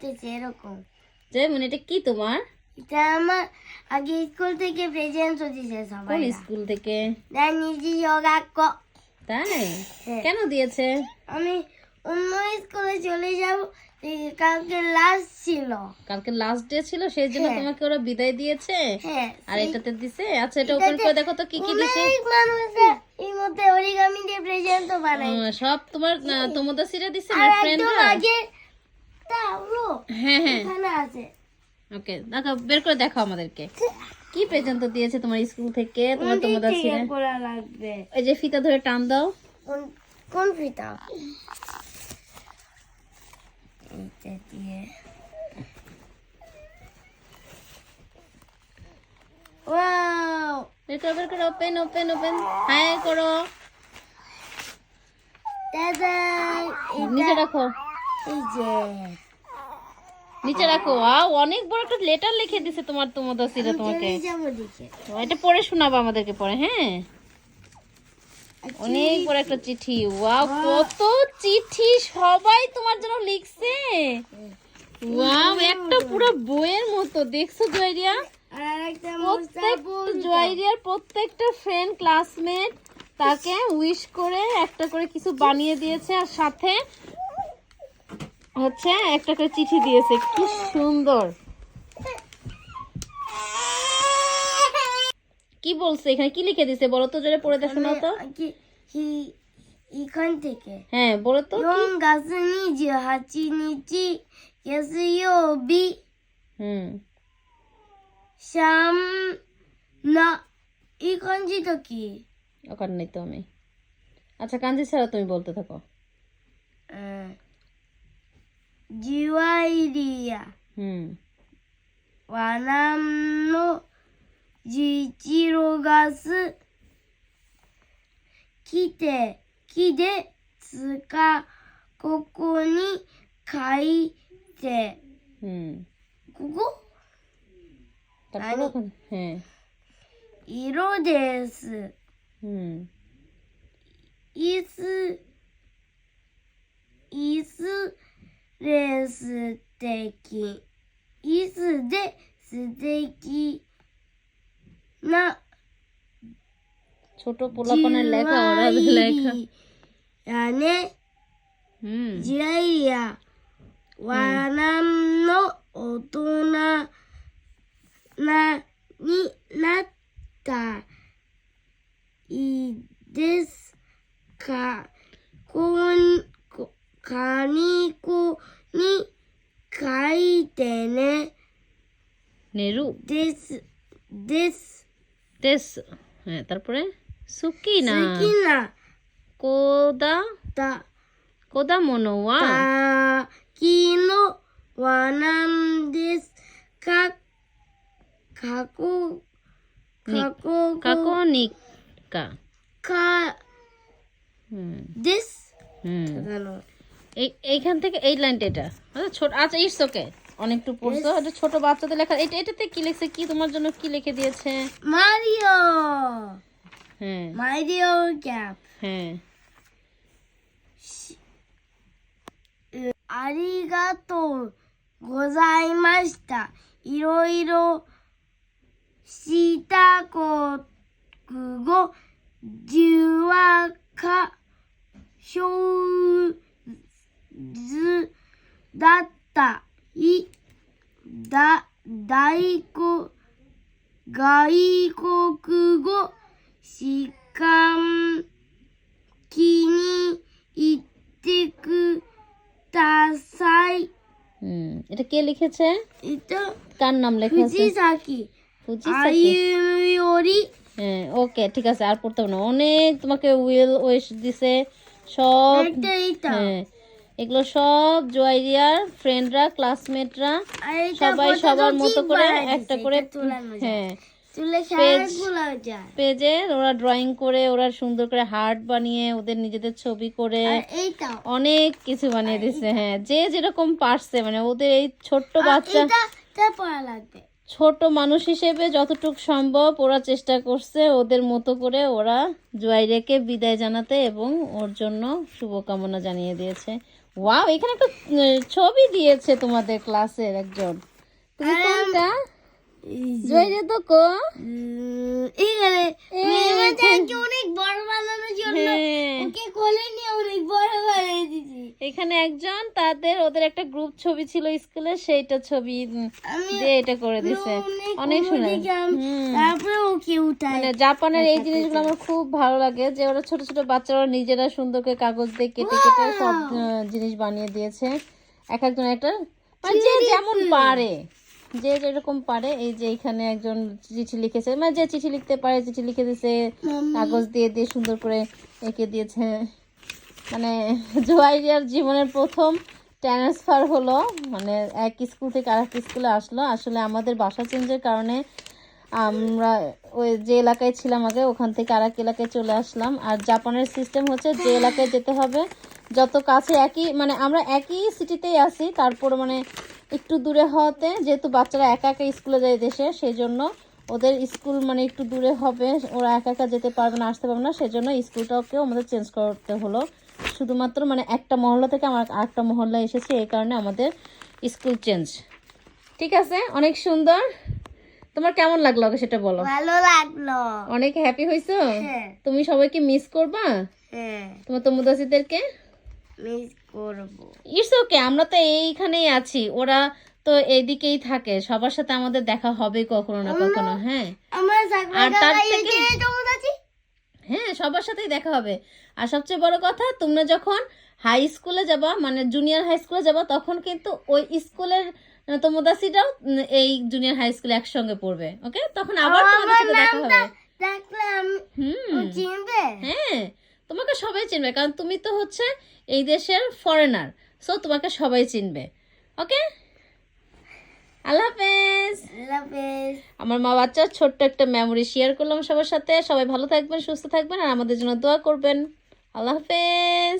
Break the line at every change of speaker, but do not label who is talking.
দিতেছে এরকম
জয়মন এটা কি তোমার?
এটা আমার আগে স্কুল থেকে প্রেজেন্ট দিয়েছে সবাই
কোন স্কুল থেকে?
নিজে যোগা ক
তাই?
হ্যাঁ।
কেন দিয়েছে?
আমি অন্য স্কুলে চলে যাব কালকে লাস্ট ছিল।
কালকে লাস্ট ডে ছিল সেই জন্য
হ্যাঁ।
তোমাকে ওরা বিদায় দিয়েছে?
হ্যাঁ
আর এটাতে দিছে? আচ্ছা এটা ওপেন করে দেখো তো কি কি দিছে।
মধ্যে অরিগামি দিয়ে প্রেজেন্ট বানাই
সব তোমার তোমাদের সিরা দিছে না ফ্রেন্ডরা
আগে
হ্যাঁ হ্যাঁ। ওকে দেখো বের করে দেখো আমাদেরকে। কি পর্যন্ত দিয়েছে তোমার স্কুল থেকে? তোমার তোমাদের সিরা এই যে ফিতা ধরে টান দাও।
কোন কোন ফিতা? এটা দিয়ে। ওয়াও!
বের করে বের করে ওপেন ওপেন ওপেন হাই করো।
দাদা
নিচে রাখো।
এই যে।
নিচে রাখো। আ অনেক বড় একটা লেটার লিখে দিছে তোমার তোমাদের সিরা তোমাকে। এটা পড়ে শোনাবো আমাদেরকে পড়ে হ্যাঁ? অনেক বড় একটা চিঠি। ওয়াও কত চিঠি সবাই তোমার জন্য লিখছে। ওয়াও একটা পুরো বইয়ের মতো দেখছ জয়রিয়া? জয়রিয়ার প্রত্যেকটা ফ্রেন্ড ক্লাসমেট তাকে উইশ করে একটা করে কিছু বানিয়ে দিয়েছে আর সাথে হচ্ছে একটা করে চিঠি দিয়েছে কি সুন্দর। কি বলছে এখানে? কি লিখে দিছে বলো তো জোরে পড়ে দে শোনাও তো।
এখান থেকে।
হ্যাঁ বলো তো
ইয়ং গাছে নিচে হাঁচি নিচি গেছে ইয়োবি।
হুম।
শ্যাম না এই কাঞ্জি তো কি?
ওখানে তো আমি। আচ্ছা কাঞ্জি ছাড়া তুমি বলতে থাকো।
হ্যাঁ। ジわいりや。
う
ん。わらのじいちろがす。きて、きで、つか、ここにかいて。
うん。
ここ？
何、うん、
色です。
う
ん。いす、いす、で素敵。椅子で素敵な
ছোট পোলাপনের লেখা ওরা লেখা
やね。
হুম
ジュライア、ワナンの 紙子に書いてね。寝る。です。です。です。え、たっこれ？
好
きな。好き
な。こだ。だ。
こ
だ
もの
は？
たきのはなんですか。かこ。かこ。か
こに
か。
か。
うん、です。
うん。
ただの。
এই এইখান থেকে এই লাইনটা এটা। আচ্ছা ছোট আচ্ছা ইটস ওকে অনেকটু পড়ছো। এটা ছোট বাচ্চাদের লেখা এটা এটাতে কি কি তোমার জন্য কি লিখে দিয়েছে?
মারিও
হ্যাঁ।
মারিও ইরো ইরো ました。いろいろした国語、十話か、小図だった。い、だ、大国、外国語、しかん、気に入ってください。
হুম এটা কে লিখেছে
এটা
কার নাম লেখা আছে
藤崎
ফুজিসাকি
歩より
হ্যাঁ ওকে ঠিক আছে আর পড়তে হবে না অনেক তোমাকে উইল ওয়েশ দিছে সব
এটা এটা
হ্যাঁ এগুলো সব জোয়াইরিয়ার ফ্রেন্ডরা ক্লাসমেটরা সবাই সবার মতো করে একটা করে। হ্যাঁ পেজ। ওরা ড্রয়িং করে ওরা সুন্দর করে হার্ট বানিয়ে ওদের নিজেদের ছবি করে অনেক কিছু বানিয়ে দিচ্ছে হ্যাঁ যে যেরকম পারছে মানে ওদের এই ছোট্ট বাচ্চা
লাগবে
ছোট মানুষ হিসেবে যতটুক সম্ভব ওরা চেষ্টা করছে ওদের মতো করে ওরা জুয়াইরেকে বিদায় জানাতে এবং ওর জন্য শুভকামনা জানিয়ে দিয়েছে ওয়াও এখানে একটা ছবি দিয়েছে তোমাদের ক্লাসের একজন। তুমি কোনটা? জয়রে তো কো।
এখানে মেয়েটা অনেক বড় বানানোর জন্য।
হ্যাঁ।
ওকে কোলে নিয়ে অনেক বড়
এখানে একজন তাদের ওদের একটা গ্রুপ ছবি ছিল স্কুলে সেইটা ছবি দিয়ে এটা করে দিছে। অনেক সুন্দর।
তারপরে ওকে উঠাই
মানে জাপানের এই জিনিসগুলো আমার খুব ভালো লাগে যে ওরা ছোট ছোট বাচ্চারা নিজেরা সুন্দর করে কাগজ দিয়ে কেটে কেটে সব জিনিস বানিয়ে দিয়েছে। এক একজন একটা মানে যে যেমন পারে যে যেরকম পারে এই যে এখানে একজন চিঠি লিখেছে মানে যে চিঠি লিখতে পারে চিঠি লিখে দিয়েছে কাগজ দিয়ে দিয়ে সুন্দর করে এঁকে দিয়েছে। মানে জোয়াইরিয়ার জীবনের প্রথম ট্রান্সফার হলো মানে এক স্কুল থেকে আরেক স্কুলে আসলো। আসলে আমাদের বাসা চেঞ্জের কারণে আমরা ওই যে এলাকায় ছিলাম আগে, ওখান থেকে আরেক এলাকায় চলে আসলাম। আর জাপানের সিস্টেম হচ্ছে যে এলাকায় যেতে হবে। যত কাছে একই মানে আমরা একই সিটিতেই আছি, তারপর মানে একটু দূরে হওয়াতে, যেহেতু বাচ্চারা একা একা স্কুলে যায় দেশে সেই জন্য ওদের স্কুল মানে একটু দূরে হবে। ওরা একা একা যেতে পারবে না, আসতে পারবে না, সেজন্য স্কুলটাকেও আমাদের চেঞ্জ করতে হলো। শুধুমাত্র মানে একটা মহল্লা থেকে আমার আরেকটা মহল্লা এসেছে এই কারণে আমাদের স্কুল চেঞ্জ। ঠিক আছে? অনেক সুন্দর। তোমার কেমন লাগল সেটা বলো?
ভালো লাগল।
অনেক হ্যাপি
হ্যাঁ।
তুমি সবাইকে মিস করবা?
হ্যাঁ।
তোমার তমুদাসিদেরকে?
মিস করব।
ইটস ওকে আমরা তো এইখানেই আছি। ওরা তো এইদিকেই থাকে। সবার সাথে আমাদের দেখা হবে কখনো না কখনো হ্যাঁ।
আমার
আর তার থেকে- হ্যাঁ সবার সাথেই দেখা হবে। আর সবচেয়ে বড় কথা তোমরা যখন হাই স্কুলে যাবা মানে জুনিয়র হাই স্কুলে যাবা তখন কিন্তু ওই স্কুলের তোমদাসিটাও এই জুনিয়র হাই স্কুলে একসঙ্গে পড়বে ওকে তখন আবার তোমাদের সাথে দেখা হবে।
চিনবে?
হ্যাঁ তোমাকে সবাই চিনবে কারণ তুমি তো হচ্ছে এই দেশের ফরেনার সো তোমাকে সবাই চিনবে ওকে আল্লাহ হাফেজ। আমার মা বাচ্চার ছোট্ট একটা মেমোরি শেয়ার করলাম সবার সাথে। সবাই ভালো থাকবেন সুস্থ থাকবেন আর আমাদের জন্য দোয়া করবেন। আল্লাহ হাফেজ।